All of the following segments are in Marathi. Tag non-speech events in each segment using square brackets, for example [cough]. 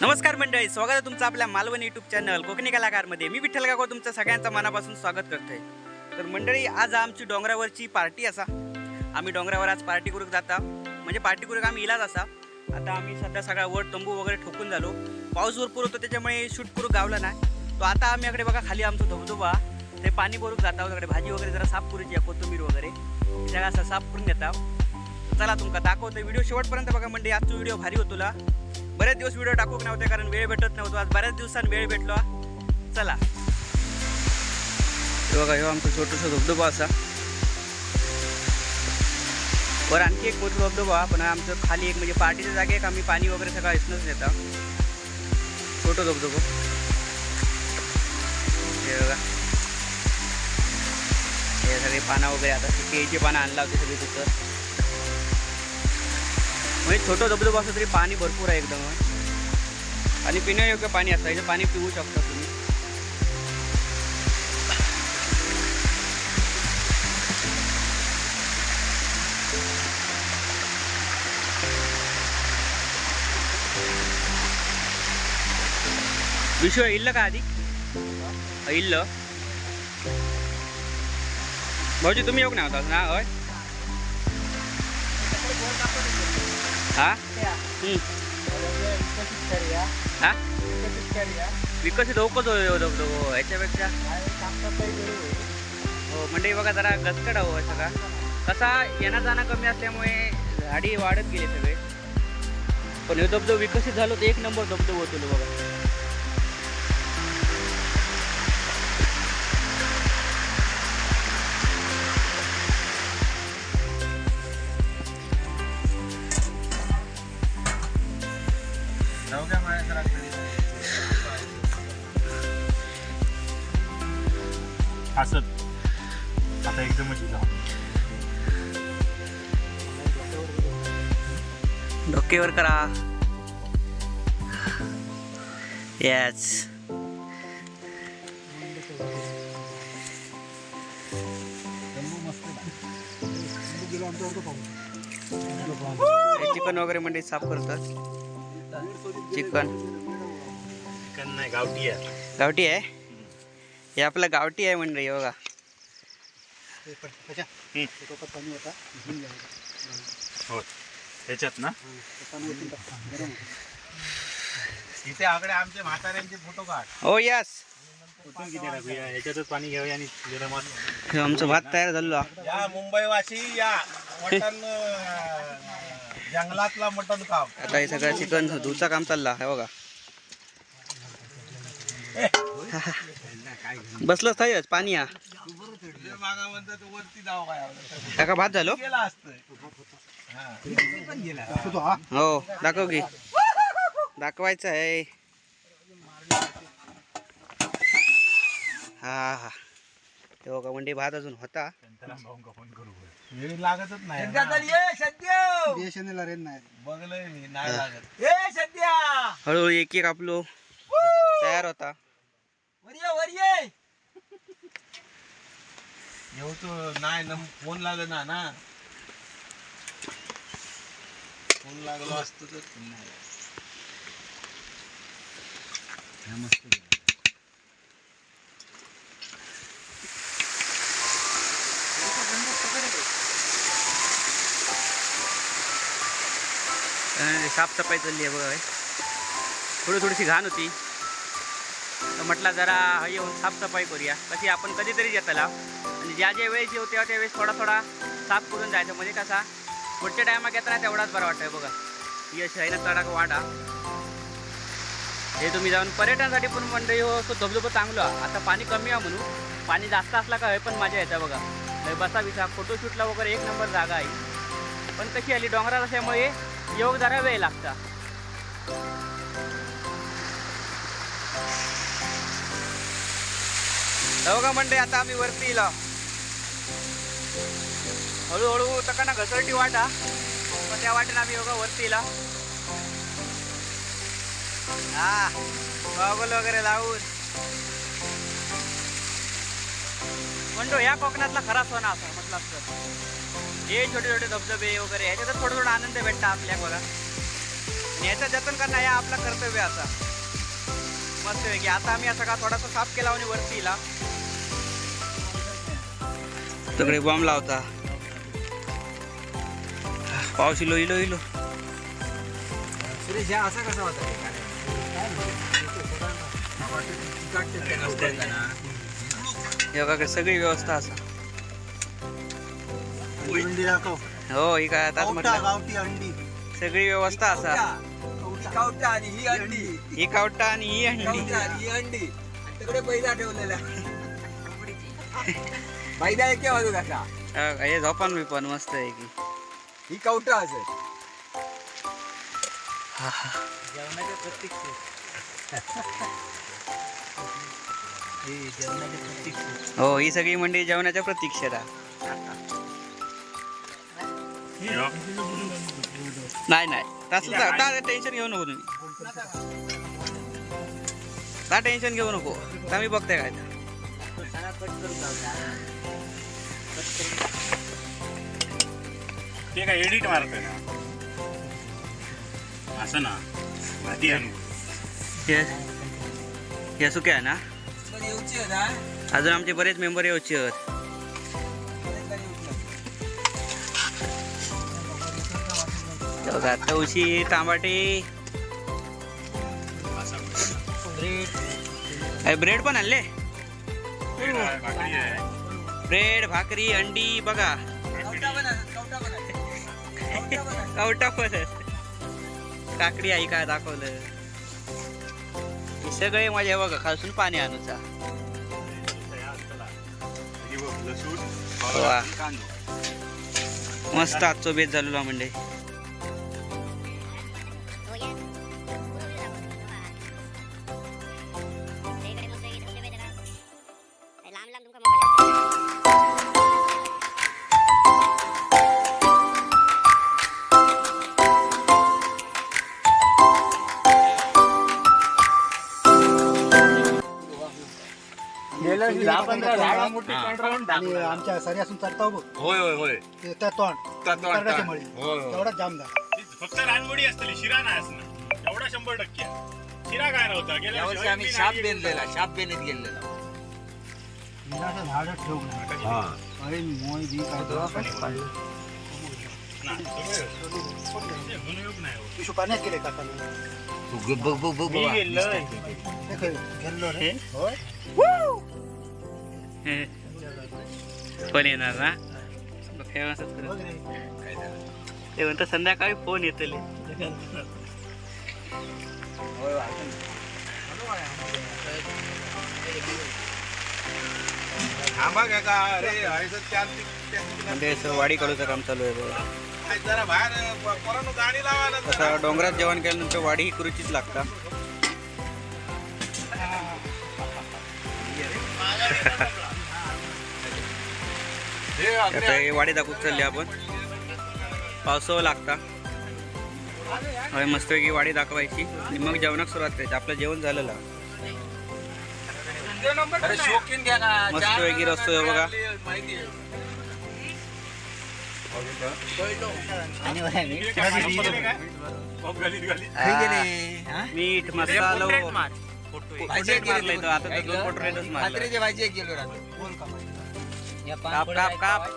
नमस्कार मंडळी स्वागत आहे तुमचं आपल्या मालवण यूट्यूब चॅनल कोकणी कलाकारमध्ये. मी विठ्ठल काको तुमचं सगळ्यांचं मनापासून स्वागत करतोय. तर मंडळी आज आमची डोंगरावरची पार्टी असा. आम्ही डोंगरावर आज पार्टी करूक जाता. म्हणजे पार्टी करूक आम्ही इलाज असा. आता आम्ही सध्या सगळा वर तंबू वगैरे ठोकून झालो. पाऊस भरपूर होतो त्याच्यामुळे शूट करू गावला नाही. तो आता आम्ही इकडे बघा खाली आमचं धबधबा. ते पाणी भरून जाता तिकडे भाजी वगैरे जरा साफ करूची आहे कोथिंबीर वगैरे. सगळं असं साफ करून घेता चला तुमका दाखवतो व्हिडिओ शेवटपर्यंत बघा म्हणजे आजचा व्हिडिओ भारी होतो तुला बरेच दिवस व्हिडिओ टाकूक नव्हते कारण वेळ भेटत नव्हतो. आज बऱ्याच दिवसांनी वेळ भेटलो चला. बघा ह्यो आमचं छोटंसं धबधबा असा. वर आणखी एक मोठं धबधबा पण आमचं खाली एक म्हणजे पार्टीच्या जागेत आम्ही पाणी वगैरे सगळं इथनंच नेता छोटं धबधबा. हे बघा. हे सगळे पानं वगैरे आता केळीची पानं आणला होती सगळी तिथं. म्हणजे छोटं धबधबा असलं तरी पाणी भरपूर आहे एकदम. आणि पिण्यायोग्य पाणी असतं याचं पाणी पिऊ शकता तुम्ही. विश्व इल्ल का आधी? इल्ल. भाऊजी तुम्ही येऊ नाही होता ना होय. हा. हा? विकसित होकच हो ह्याच्यापेक्षा हो म्हणजे बघा जरा गचकड हवं सगळा कसा येणं जाणं कमी असल्यामुळे झाडी वाढत गेले सगळे. पण हे धबधबो विकसित झालो तर एक नंबर धबधबो होतो बघा. हसत आता एकदमच जाऊ. डोकेवर करा. येस चिकन वगैरे म्हणजे साफ करतात. चिकन. चिकन नाही गावठी आहे. गावठी आहे? हे आपलं गावठी आहे म्हणजे बघा. हो त्याच्यात ना? इथे आकडे आमचे म्हाताऱ्यांचे फोटो काढ. हो यस ह्याच्यातच पाणी घेऊया आणि हे आमचं भात तयार झालो या मुंबईवासी या. मटन जंगलातला मटन काम आता हे सगळं चिकन धुचा काम चालला हे बघा. बसलं थायच पाणी या. भात झालो? हो दाखव की. दाखवायचं आहे. हा हा. ते बघा म्हणजे भात अजून होता. लागतच नाही हळूहळू एक एक आपलो. तयार होता. येऊ नाही ना फोन लागत ना ना. फोन लागलो असतो तर नाही साफसफाई चालली आहे बघा थोडी थोडीशी घाण होती. तर म्हटलं जरा येऊन साफसफाई करूया. कशी आपण कधीतरी येताला. आणि ज्या ज्या वेळेस येऊ तेव्हा त्यावेळेस थोडा थोडा साफ करून जायचं. म्हणजे कसा पुढच्या टायमात घेताना तेवढाच बरं वाटतं बघा. यश आहे ना तडाक वाडा हे तुम्ही जाऊन पर्यटनासाठी पण मंडई हो तो धबधबं चांगलं. आता पाणी कमी आहे म्हणून. पाणी जास्त असला का हे पण मजा येतं बघा. लय बसा बिसा फोटोशूटला वगैरे एक नंबर जागा आहे. पण कशी आली डोंगरात असल्यामुळे योग जरा वेळ लागता. हो का मंडई आता आम्ही वरती येईल हळूहळू तकाना घसरटी वाटा. पण त्या वाटेनं आम्ही योगा वरतीला हा गॉगल वगैरे लावून. म्हणतो या कोकणातला खरा सण असा म्हटलं असतं. हे छोटे छोटे धबधबे वगैरे ह्याच्यातच थोडं थोडं आनंद भेटता आपल्या बघा आणि याचं जतन करणं हे आपलं कर्तव्य असा. मस्त आहे की आता आम्ही असा का थोडासा साफ केला आणि वरती तिकडे बॉम्ब लावता. पाऊस इलो इलो इलो सुरेश असा कसा होता हे सगळी व्यवस्था असा. हो ही काय आता गावठी म्हटलं? गावठी अंडी. सगळी व्यवस्था असा. कावटा. आणि ही अंडी. ही कावटा आणि ही अंडी. आणि ही अंडी. तिकडे ठेवलेला एक बाजू कसा हा, हे झोपान बिपान मस्त आहे की. ही कावटा असेल जेवणाच्या प्रत्येक जेवणाच्या प्रत्येक हो ही सगळी मंडळी जेवणाच्या प्रतीक्षेत आहे. नाही नाही. तसलं टेन्शन घेऊ नको तुम्ही. का टेन्शन घेऊ नको. आम्ही बघताय काय ते. काय एडिट मारतोय ना. असं ना. भाती आणू हे हे आहे ना? येऊची अजून आमचे बरेच मेंबर यायचे आहेत. हे बघा तवशी अरे ब्रेड पण आणले? ब्रेड भाकरी अंडी बघा. कवटा पण काकडी आई काय दाखवलं? हे सगळे माझ्या बघा खालसून पाणी आणूचा मस्त आजचो बेत झालेला म्हणजे आणि आमच्या सरी असून चढताव बघ. होय होय होय. ते त्या तोंड त्या तोंड, करडाची तोंड. मळी. होय, होय. तेवढा जाम झाला फक्त रानवडी असतली शिरा नाही असणार. एवढा शंभर टक्के. शिरा काय नव्हता? गेल्या वर्षी आम्ही शाप बेनलेला शाप बेनीत गेलेला. झाड ठेवून अरे मोय बी काय नाही, सगळं. ते गुणयोग नाही होत. पिशू पाण्यात गेले काका बघ बघ बघ. बघ गेलोय. गेलो रे. होय. [laughs] फोन येणार ना? ते म्हणतात संध्याकाळी फोन येतले म्हणजे असं वाडी कडूचं काम चालू आहे बघा. तसं डोंगरात जेवण केल्यानंतर वाडी ही कृतीच लागता. [laughs] आता हे वाडी दाखवत चालली आपण. पावसावं लागता. होय मस्तपैकी वाडी दाखवायची. आणि मग जेवणाक सुरुवात करायची. आपलं जेवण झालेलं. आहे. अरे शौकीन घ्या ना. मस्त चार वेगळी रस्तो आहे. बघा. हे. मीठ मसाला तो. आता गेलो राहतो काप काप. काप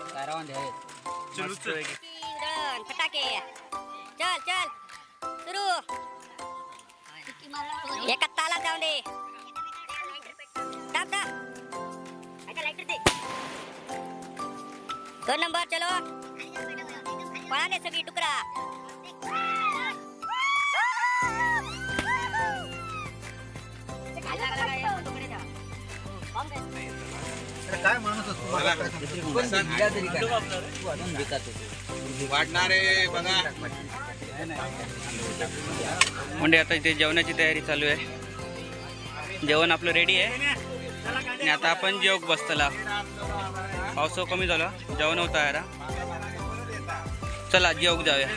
उधळण, फटाके. चल चल. सुरू. एका ताला जाऊन दे. दाब दाब लाइटर दे. दोन नंबर चलो. पळाले सगळी टुकरा काय माणूस असतो? मला काय सांगतो? पण दिला तरी काय? वाढणारे बघा. म्हणजे आता इथे जेवणाची तयारी चालू आहे. जेवण आपलं रेडी आहे. आणि आता आपण जेवक बसतला. पावस कमी झाला. जेवण होतं यार. चला जेवक जाऊया.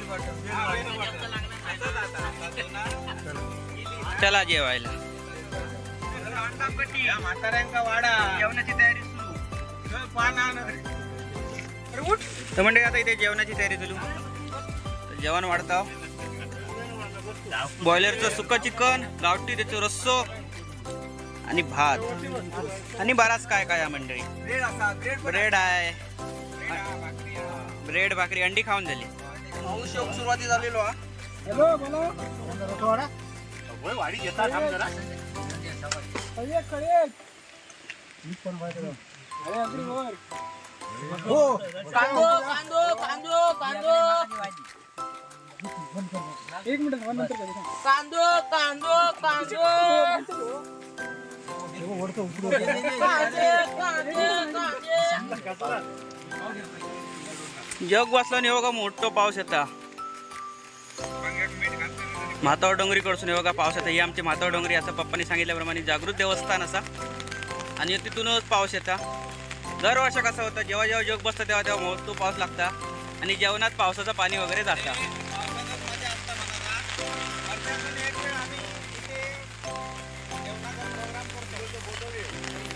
चला जेवायला. या म्हाताऱ्यांका वाडा. जेवणाची तयारी. तर म्हणजे आता इथे जेवणाची तयारी चालू. तर जेवण वाढता. बॉयलरचं सुकं चिकन गावठी त्याचं रस्सो आणि भात. आणि बराच काय काय आहे मंडळी. ब्रेड आहे. ब्रेड भाकरी अंडी खाऊन झाली. सुरुवाती झालेलो हा. वाढी घेतात थांब जरा कांदो कांदो कांदो कांदो कांदो कांदो कांदो जग वाचलं नाही बघा मोठं पाऊस येता. म्हातावर डोंगरी कडसून बघा पावसात येता. ही आमची म्हातावर डोंगरी असं पप्पांनी सांगितल्याप्रमाणे जागृत देवस्थान असा. आणि तिथूनच पाऊस येता. दर वर्ष कसं होतं जेव्हा जेव्हा जग बसतं तेव्हा तेव्हा मोजतो पाऊस लागता आणि जेवणात पावसाचं पाणी वगैरे जातं.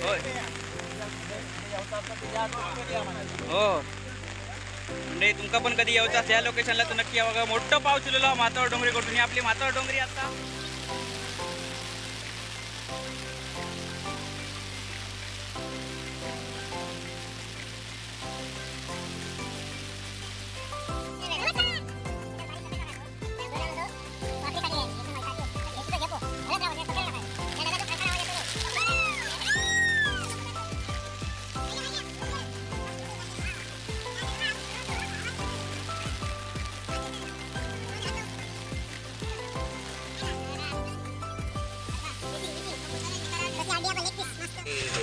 होय. हो. म्हणजे तुमका पण कधी यायचं या लोकेशनला तर नक्की या बघा. मोठं पाऊस दिलेला मातावर डोंगरी कडून आपली मातावर डोंगरी आता.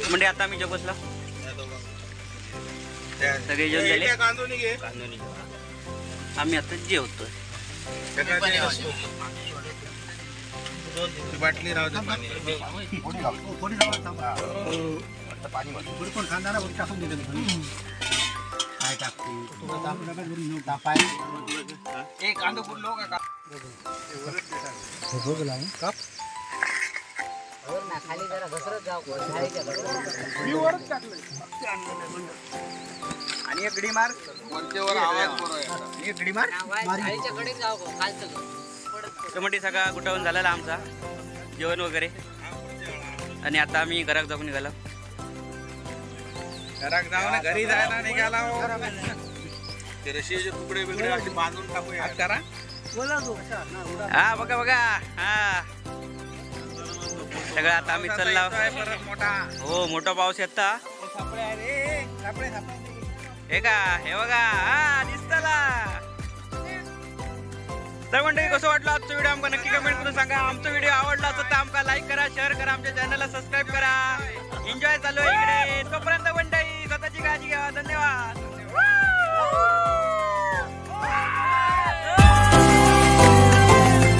म्हणजे आता आम्ही जग बसला सगळे जेवण झाले कांदोनी घे कांदोनी जेवण. आम्ही आता जेवतोय बाटली राहू दे पाणी एक कांदो बुडलो का आणि एक गडी मार. वरचेवर आवाज बरोबर येतात. एक गडी मार. सगळा गुटावून झालेला आमचा. जेवण वगैरे. आणि आता आम्ही घरात जाऊन निघालो. घरात जाऊन घरी जायला निघाला हो. ते रशियाचे तुकडे बिकडे असे बांधून टाकूया. करा. हा बघा बघा. हा. सगळं आता आम्ही चालला हो मोठा पाऊस येत हे का? हे बघा. हा दिसतला तर म्हणजे कसं वाटलं आजचा व्हिडिओ आमका नक्की कमेंट करून सांगा. आमचा व्हिडिओ आवडला तर आमका लाईक करा शेअर करा आमच्या चॅनलला सबस्क्राईब करा. एन्जॉय चालू आहे इकडे. तोपर्यंत मंडई स्वतःची काळजी घ्या. धन्यवाद.